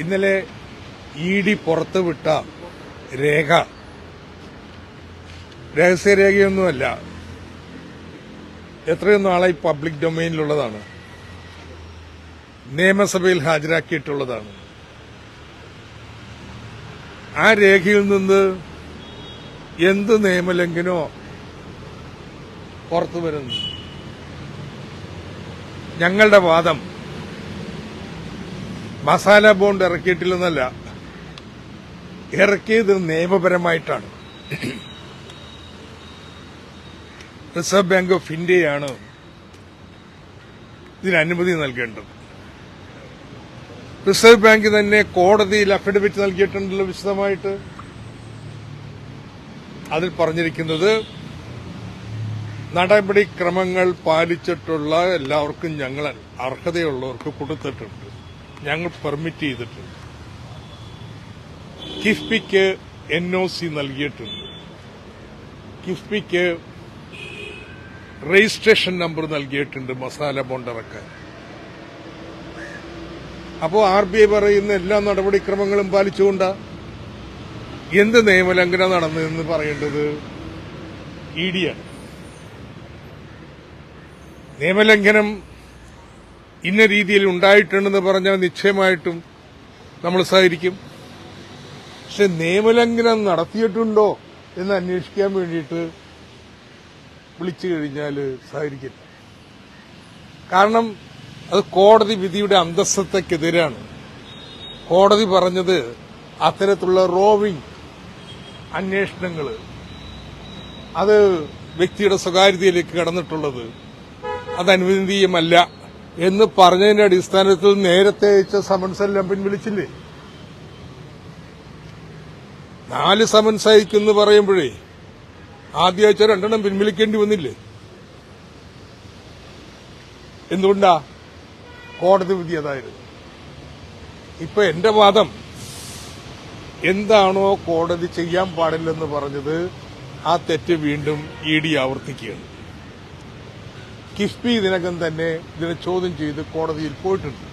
ഇന്നലെ E D പുറത്തുവിട്ട രേഖ. രഹസ്യരേഖയൊന്നുമല്ല എത്രയോ നാളായി പബ്ലിക് ഡൊമൈനിലുള്ളതാണ്. നിയമസഭയിൽ ഹാജരാക്കിയിട്ടുള്ളതാണ്. ആ രേഖയിൽ നിന്ന് എന്ത് നിയമലംഘനോ പുറത്തു വരുന്നു. ഞങ്ങളുടെ വാദം മസാല ബോണ്ട് ഇറക്കിയിട്ടില്ലെന്നല്ല. ഇറക്കിയത് നിയമപരമായിട്ടാണ്. റിസർവ് ബാങ്ക് ഓഫ് ഇന്ത്യയാണ് ഇതിന് അനുമതി നൽകേണ്ടത്. റിസർവ് ബാങ്ക് തന്നെ കോടതിയിൽ അഫിഡവിറ്റ് നൽകിയിട്ടുണ്ടല്ലോ വിശദമായിട്ട്. അതിൽ പറഞ്ഞിരിക്കുന്നത് നടപടിക്രമങ്ങൾ പാലിച്ചിട്ടുള്ള എല്ലാവർക്കും ഞങ്ങൾ അർഹതയുള്ളവർക്ക് കൊടുത്തിട്ടുണ്ട്. ഞങ്ങൾ പെർമിറ്റ് ചെയ്തിട്ടുണ്ട്. കിഫ്ബിക്ക് എൻ ഒ സി നൽകിയിട്ടുണ്ട്. കിഫ്ബിക്ക് രജിസ്ട്രേഷൻ നമ്പർ നൽകിയിട്ടുണ്ട് മസാല ബോണ്ടറക്കാൻ അപ്പോ അപ്പോൾ ആർ ബി ഐ പറയുന്ന എല്ലാ നടപടിക്രമങ്ങളും പാലിച്ചുകൊണ്ടാ? എന്ത് നിയമലംഘനം നടന്നതെന്ന് പറയേണ്ടത് ഇ ഡിയാണ് നിയമലംഘനം ഇന്ന രീതിയിൽ ഉണ്ടായിട്ടുണ്ടെന്ന് പറഞ്ഞാൽ നിശ്ചയമായിട്ടും നമ്മൾ സഹകരിക്കും. പക്ഷെ നിയമലംഘനം നടത്തിയിട്ടുണ്ടോ എന്ന് അന്വേഷിക്കാൻ വേണ്ടിയിട്ട് വിളിച്ചു കഴിഞ്ഞാൽ സഹകരിക്കില്ല. കാരണം അത് കോടതി വിധിയുടെ അന്തസ്സത്തക്കെതിരാണ്. കോടതി പറഞ്ഞത് അത്തരത്തിലുള്ള റോവിംഗ് അന്വേഷണങ്ങൾ അത് വ്യക്തിയുടെ സ്വകാര്യതയിലേക്ക് കടന്നിട്ടുള്ളത് അത് അനുവദനീയമല്ല. എന്ന് പറഞ്ഞതിന്റെ അടിസ്ഥാനത്തിൽ നേരത്തെ അയച്ച സമൻസ് എല്ലാം പിൻവലിച്ചില്ലേ? നാല് സമൻസ് അയക്കുമെന്ന് പറയുമ്പോഴേ ആദ്യ അയച്ച രണ്ടെണ്ണം പിൻവലിക്കേണ്ടി വന്നില്ലേ? എന്തുകൊണ്ടാ? കോടതി വിധി അതായിരുന്നു. ഇപ്പൊ എന്റെ വാദം എന്താണോ കോടതി ചെയ്യാൻ പാടില്ലെന്ന് പറഞ്ഞത് ആ തെറ്റ് വീണ്ടും ഇ ഡി ആവർത്തിക്കുകയാണ്. കിഫ്ബി ഇതിനകം തന്നെ ഇതിനെ ചോദ്യം ചെയ്ത് കോടതിയിൽ പോയിട്ടുണ്ട്.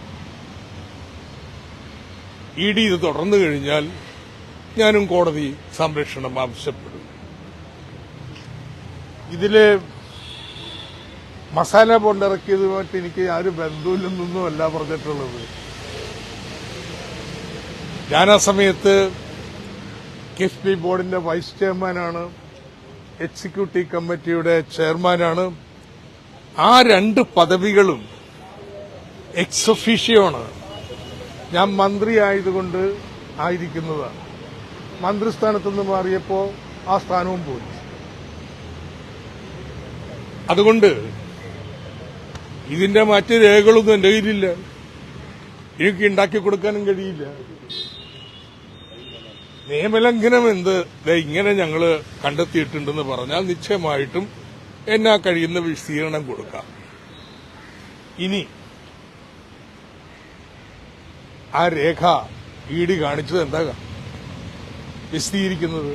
ഇ ഡി ഇത് തുടർന്നു കഴിഞ്ഞാൽ ഞാനും കോടതി സംരക്ഷണം ആവശ്യപ്പെടും. ഇതിലെ മസാല ബോണ്ട് ഇറക്കിയതുമായിട്ട് എനിക്ക് ആരും ബന്ധമില്ലെന്നൊന്നും അല്ല പറഞ്ഞിട്ടുള്ളത്. ഞാൻ ആ സമയത്ത് കിഫ്ബി ബോർഡിന്റെ വൈസ് ചെയർമാനാണ് എക്സിക്യൂട്ടീവ് കമ്മിറ്റിയുടെ ചെയർമാനാണ് ആ രണ്ട് പദവികളും എക്സ് ഒഫീഷ്യാണ് ഞാൻ മന്ത്രി ആയതുകൊണ്ട് ആയിരിക്കുന്നതാണ്. മന്ത്രിസ്ഥാനത്ത് നിന്ന് മാറിയപ്പോൾ ആ സ്ഥാനവും പോയി. അതുകൊണ്ട് ഇതിന്റെ മറ്റു രേഖകളൊന്നും എന്റെ കയ്യിലില്ല. എനിക്ക് ഉണ്ടാക്കി കൊടുക്കാനും കഴിയില്ല. നിയമലംഘനം എന്ത്? ഇങ്ങനെ ഞങ്ങൾ കണ്ടെത്തിയിട്ടുണ്ടെന്ന് പറഞ്ഞാൽ നിശ്ചയമായിട്ടും എന്നാ കഴിയുന്ന വിശദീകരണം കൊടുക്കാം. ഇനി ആ രേഖ ഡി കാണിച്ചത് എന്താ വിശദീകരിക്കുന്നത്?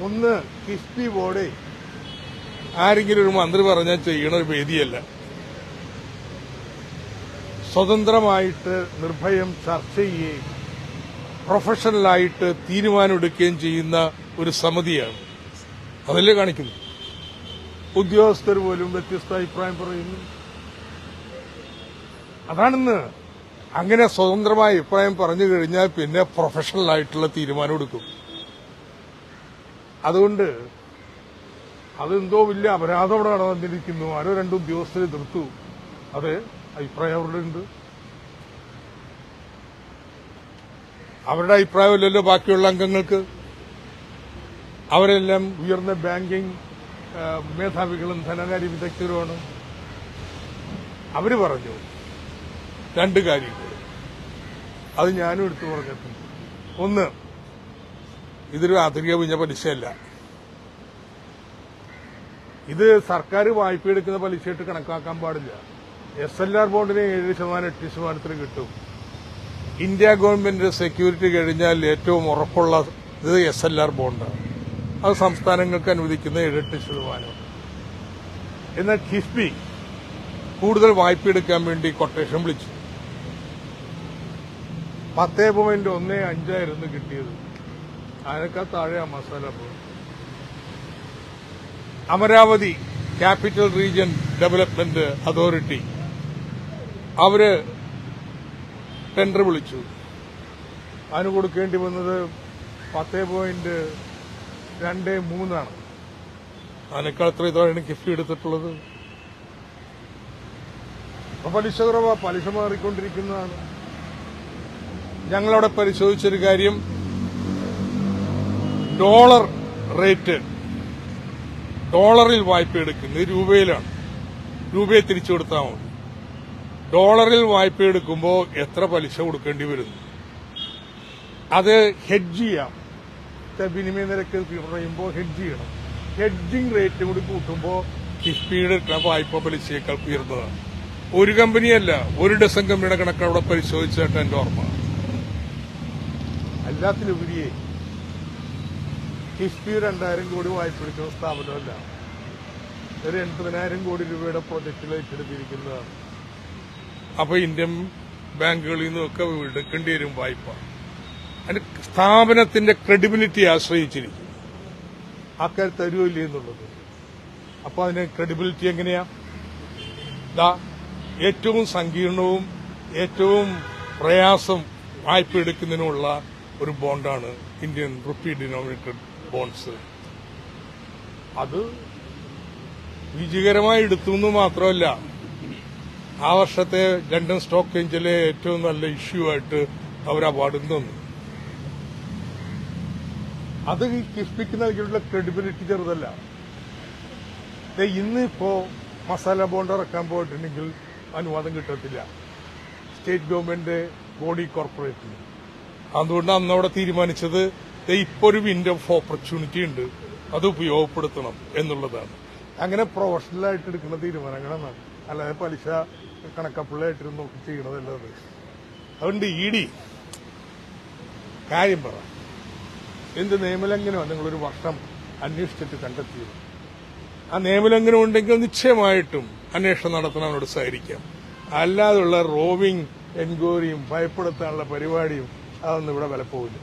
ഒന്ന് കിഫ്ബി ബോർഡ്. ആരെങ്കിലും ഒരു മന്ത്രി പറഞ്ഞാൽ ചെയ്യണ ഒരു വേദിയല്ല. സ്വതന്ത്രമായിട്ട് നിർഭയം ചർച്ച ചെയ്യുകയും പ്രൊഫഷണലായിട്ട് തീരുമാനമെടുക്കുകയും ചെയ്യുന്ന ഒരു സമിതിയാണ്. അതല്ലേ കാണിക്കുന്നു ഉദ്യോഗസ്ഥർ പോലും വ്യത്യസ്ത അഭിപ്രായം പറയുന്നു. അതാണെന്ന് അങ്ങനെ സ്വതന്ത്രമായ അഭിപ്രായം പറഞ്ഞു കഴിഞ്ഞാൽ പിന്നെ പ്രൊഫഷണൽ ആയിട്ടുള്ള തീരുമാനം എടുക്കും. അതുകൊണ്ട് അതെന്തോ വലിയ അപരാധം അവിടെ നടന്നിരിക്കുന്നു. ആരോ രണ്ട് ഉദ്യോഗസ്ഥരെ എതിർത്തു. അതെ അഭിപ്രായം അവരുടെ ഉണ്ട്. അവരുടെ അഭിപ്രായമില്ലല്ലോ ബാക്കിയുള്ള അംഗങ്ങൾക്ക്. അവരെല്ലാം ഉയർന്ന ബാങ്കിംഗ് മേധാവികളും ധനകാര്യ വിദഗ്ധരുമാണ്. അവർ പറഞ്ഞു രണ്ട് കാര്യങ്ങൾ. അത് ഞാനും എടുത്തു പറഞ്ഞിട്ടുണ്ട്. ഒന്ന് ഇതൊരു അധിക പിഞ്ഞ പലിശയല്ല. ഇത് സർക്കാർ വായ്പ എടുക്കുന്ന പലിശയായിട്ട് കണക്കാക്കാൻ പാടില്ല. എസ് എൽ ആർ ബോണ്ടിന് ഏഴ് ശതമാനം എട്ട് ശതമാനത്തിന് കിട്ടും. ഇന്ത്യ ഗവൺമെന്റിന്റെ സെക്യൂരിറ്റി കഴിഞ്ഞാൽ ഏറ്റവും ഉറപ്പുള്ള ഇത് എസ് എൽ ആർ ബോണ്ടാണ് അത് സംസ്ഥാനങ്ങൾക്ക് അനുവദിക്കുന്ന ഏഴെട്ട് ശതമാനം എന്നാൽ കിഫ്ബി കൂടുതൽ വായ്പ എടുക്കാൻ വേണ്ടി കൊട്ടേഷൻ വിളിച്ചു. പത്തേ പോയിന്റ് ഒന്നേ അഞ്ചായിരുന്നു കിട്ടിയത്. അതിനേക്കാൾ ആ masala bond Amaravati capital region development authority അവർ ടെൻഡർ വിളിച്ചു. അതിന് കൊടുക്കേണ്ടി വന്നത് പത്തേ പോയിന്റ് രണ്ട് മൂന്നാണ്. അതിനേക്കാൾ അത്ര ഇതാണ് ഗിഫ്റ്റ് എടുത്തിട്ടുള്ളത്? അപ്പൊ പലിശ കുറവാ പലിശ മാറിക്കൊണ്ടിരിക്കുന്നതാണ്. ഞങ്ങളവിടെ പരിശോധിച്ചൊരു കാര്യം. Dollar rate. ഡോളറിൽ വായ്പ എടുക്കുന്നത് രൂപയിലാണ്. രൂപയെ തിരിച്ചു കൊടുത്താൽ മതി. ഡോളറിൽ വായ്പ എടുക്കുമ്പോൾ എത്ര പലിശ കൊടുക്കേണ്ടി വരുന്നു? അത് ഹെഡ്ജ് ചെയ്യാം. വിനിമയ നിരക്ക് പറയുമ്പോൾ ഹെഡ്ജ് ചെയ്യണം. ഹെഡ്ജിങ് റേറ്റ് കൂടി കൂട്ടുമ്പോൾ കിഫ്ബിയുടെ വായ്പ പലിശയേക്കാൾ ഉയർന്നതാണ്. ഒരു കമ്പനിയല്ല ഒരു ഡസൻ കമ്പനിയുടെ കണക്ക് അവിടെ പരിശോധിച്ചിട്ട് എന്റെ ഓർമ്മ. എല്ലാത്തിലുപരിയേ കിഫ്ബി രണ്ടായിരം കോടി വായ്പ എടുക്കുന്ന സ്ഥാപനമല്ല. ഒരു എൺപതിനായിരം കോടി രൂപയുടെ പ്രോജക്റ്റിൽ ഏറ്റെടുത്തിരിക്കുന്നതാണ്. അപ്പൊ ഇന്ത്യൻ ബാങ്കുകളിൽ നിന്നൊക്കെ എടുക്കേണ്ടി വരും വായ്പ. സ്ഥാപനത്തിന്റെ ക്രെഡിബിലിറ്റി ആശ്രയിച്ചിരിക്കും ആൾക്കാർ തരുമില്ല എന്നുള്ളത് അപ്പൊ അതിന് ക്രെഡിബിലിറ്റി എങ്ങനെയാ? ഏറ്റവും സങ്കീർണവും ഏറ്റവും പ്രയാസം വായ്പ എടുക്കുന്നതിനുള്ള ഒരു ബോണ്ടാണ് ഇന്ത്യൻ റുപ്പി ഡിനോമിനേറ്റഡ് ബോണ്ട്സ് അത് വിജയകരമായി എടുത്തു എന്ന് മാത്രമല്ല ആ വർഷത്തെ ലണ്ടൻ സ്റ്റോക്ക് എഞ്ചിലെ ഏറ്റവും നല്ല ഇഷ്യൂ ആയിട്ട് അവർ അവാർഡും തന്നു. അത് ഈ കിഫ്ബിക്ക് നൽകിയിട്ടുള്ള ക്രെഡിബിലിറ്റി ചെറുതല്ല. ഇന്ന് ഇപ്പോ മസാല ബോണ്ട് ഇറക്കാൻ പോയിട്ടുണ്ടെങ്കിൽ അനുവാദം കിട്ടത്തില്ല. സ്റ്റേറ്റ് ഗവൺമെന്റ് ബോഡി കോർപ്പറേറ്റിന് അതുകൊണ്ട് അന്ന് അവിടെ തീരുമാനിച്ചത് ദേ ഇപ്പൊ ഒരു വിൻഡോ ഓഫ് ഓപ്പർച്യൂണിറ്റി ഉണ്ട്. അത് ഉപയോഗപ്പെടുത്തണം എന്നുള്ളതാണ്. അങ്ങനെ പ്രൊഫഷണൽ ആയിട്ട് എടുക്കുന്ന തീരുമാനങ്ങളാണ്. അല്ലാതെ പലിശ കണക്കപ്പിള്ളായിട്ടിരുന്ന് നോക്കി ചെയ്യണതല്ലത് അതുകൊണ്ട് ഇ ഡി കാര്യം പറ. എന്ത് നിയമലംഘനമാണ് നിങ്ങളൊരു വർഷം അന്വേഷിച്ചിട്ട് കണ്ടെത്തിയത്? ആ നിയമലംഘനം ഉണ്ടെങ്കിൽ നിശ്ചയമായിട്ടും അന്വേഷണം നടത്തണം അവരോട് സഹകരിക്കാം. അല്ലാതുള്ള റോവിംഗ് എൻക്വയറിയും ഭയപ്പെടുത്താനുള്ള പരിപാടിയും അതൊന്നും ഇവിടെ വിലപ്പോവില്ല.